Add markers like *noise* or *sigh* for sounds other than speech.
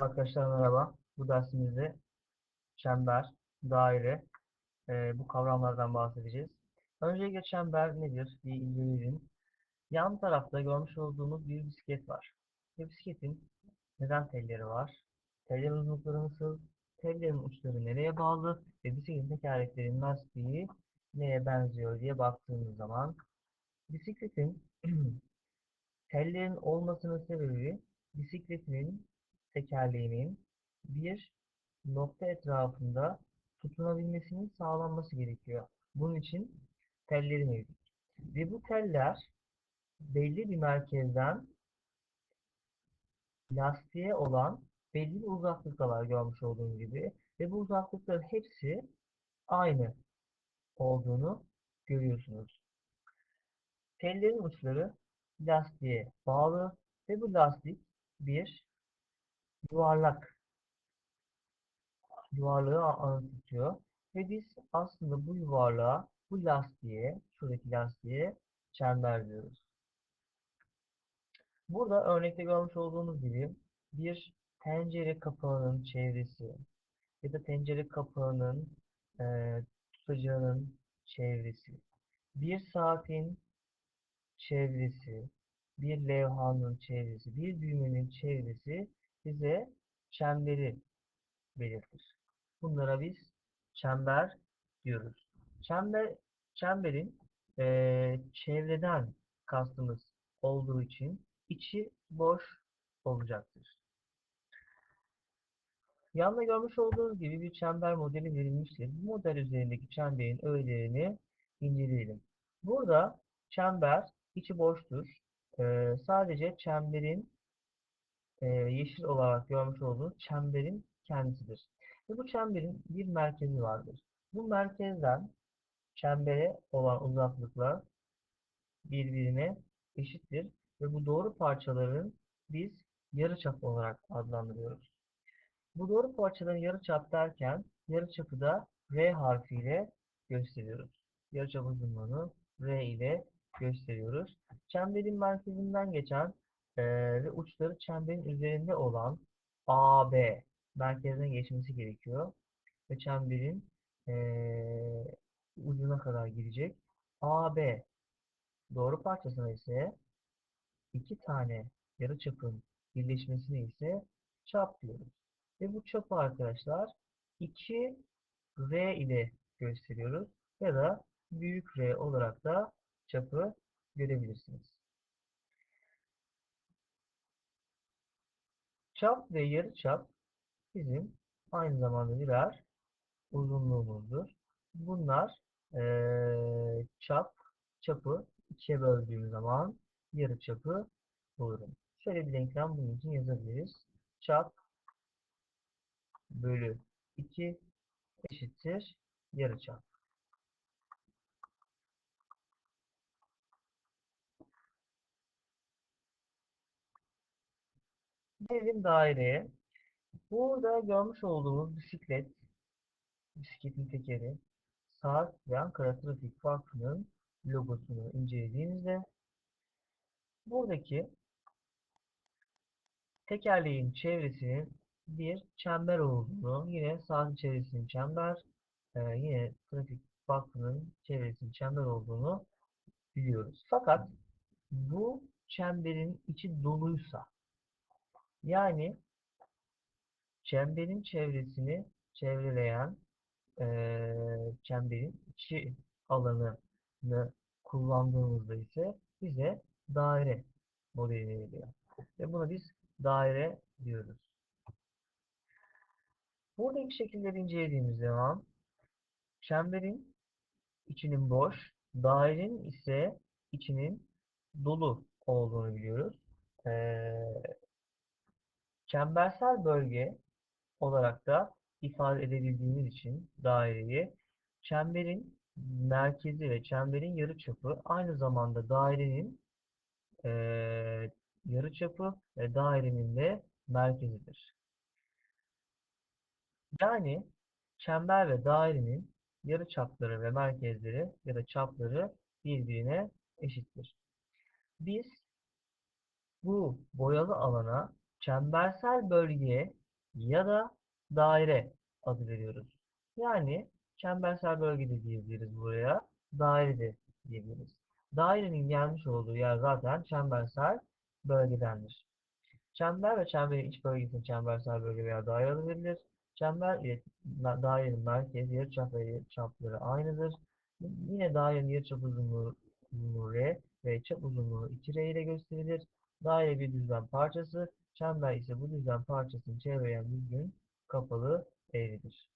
Arkadaşlar merhaba. Bu dersimizde çember, daire, e, bu kavramlardan bahsedeceğiz. Öncelikle çember nedir? Bir inceleyelim. Yan tarafta görmüş olduğumuz bir bisiklet var. Bu bisikletin neden telleri var? Tellerin uzunlukları nasıl? Tellerin uçları nereye bağlı? Ve bisikletin tekerleklerinin lastiği neye benziyor diye baktığımız zaman bisikletin *clears throat* tellerin olmasının sebebi bisikletinin tekerleğinin bir nokta etrafında tutunabilmesinin sağlanması gerekiyor. Bunun için telleri mevcut. Ve bu teller belli bir merkezden lastiğe olan belli bir uzaklıktalar görmüş olduğunuz gibi. Ve bu uzaklıkların hepsi aynı olduğunu görüyorsunuz. Tellerin uçları lastiğe bağlı ve bu lastik bir yuvarlak yuvarlığı anlatıyor. Ve biz aslında bu yuvarlığa, bu lastiğe, şuradaki lastiğe çember diyoruz. Burada örnekte görmüş olduğunuz gibi bir tencere kapağının çevresi ya da tencere kapağının e, tutacağının çevresi, bir saatin çevresi, bir levhanın çevresi, bir düğmenin çevresi bize çemberi belirtir. Bunlara biz çember diyoruz. Çember, çemberin e, çevreden kastımız olduğu için içi boş olacaktır. Yanda görmüş olduğunuz gibi bir çember modeli verilmiştir. Bu model üzerindeki çemberin öğelerini inceleyelim. Burada çember içi boştur. Ee, sadece çemberin e, yeşil olarak görmüş olduğunuz çemberin kendisidir. Ve bu çemberin bir merkezi vardır. Bu merkezden çembere olan uzaklıklar birbirine eşittir ve bu doğru parçaların biz yarıçap olarak adlandırıyoruz. Bu doğru parçaların yarıçap derken yarıçapı da R harfiyle gösteriyoruz. Yarıçap uzunluğunu R ile gösteriyoruz. Çemberin merkezinden geçen e, ve uçları çemberin üzerinde olan AB merkezden geçmesi gerekiyor. Ve çemberin e, ucuna kadar gidecek. AB doğru parçasına ise iki tane yarıçapın birleşmesini ise çap diyoruz. Ve bu çapı arkadaşlar 2 R ile gösteriyoruz. Ya da büyük R olarak da çapı görebilirsiniz. Çap ve yarıçap bizim aynı zamanda birer uzunluğumuzdur. Bunlar ee, çap, çapı ikiye böldüğüm zaman yarıçapı bulurum. Şöyle bir denklem bunun için yazabiliriz. Çap bölü 2 eşittir yarıçap. Gelelim daireye. Burada görmüş olduğumuz bisiklet, bisikletin tekeri, saat ve Ankara Trafik Vakfı'nın logosunu incelediğimizde buradaki tekerleğin çevresinin bir çember olduğunu, yine saatin çevresinin çember, e, yine Trafik Vakfı'nın çevresinin çember olduğunu biliyoruz. Fakat bu çemberin içi doluysa, yani çemberin çevresini çevreleyen e, çemberin içi alanını kullandığımızda ise bize daire modeli veriliyor. Ve buna biz daire diyoruz. Buradaki şekilleri incelediğimiz zaman çemberin içinin boş, dairenin ise içinin dolu olduğunu biliyoruz. Ee, çembersel bölge olarak da ifade edebildiğimiz için daireyi çemberin merkezi ve çemberin yarıçapı aynı zamanda dairenin e, yarıçapı ve dairenin de merkezidir. Yani çember ve dairenin yarıçapları ve merkezleri ya da çapları birbirine eşittir. Biz bu boyalı alana çembersel bölge ya da daire adı veriyoruz. Yani çembersel bölge de diyebiliriz buraya. Daire de diyebiliriz. Dairenin gelmiş olduğu yer zaten çembersel bölgedendir. Çember ve çemberin iç bölgesine çembersel bölge veya daire adı verilir. Çember ile dairenin merkez, yarıçap ve yarıçapları aynıdır. Yine dairenin yarıçap uzunluğu, uzunluğu R ve çap uzunluğu 2R ile gösterilir. Daire bir düzlem parçası, çember ise bu düzlem parçasını çevreleyen düzgün kapalı eğridir.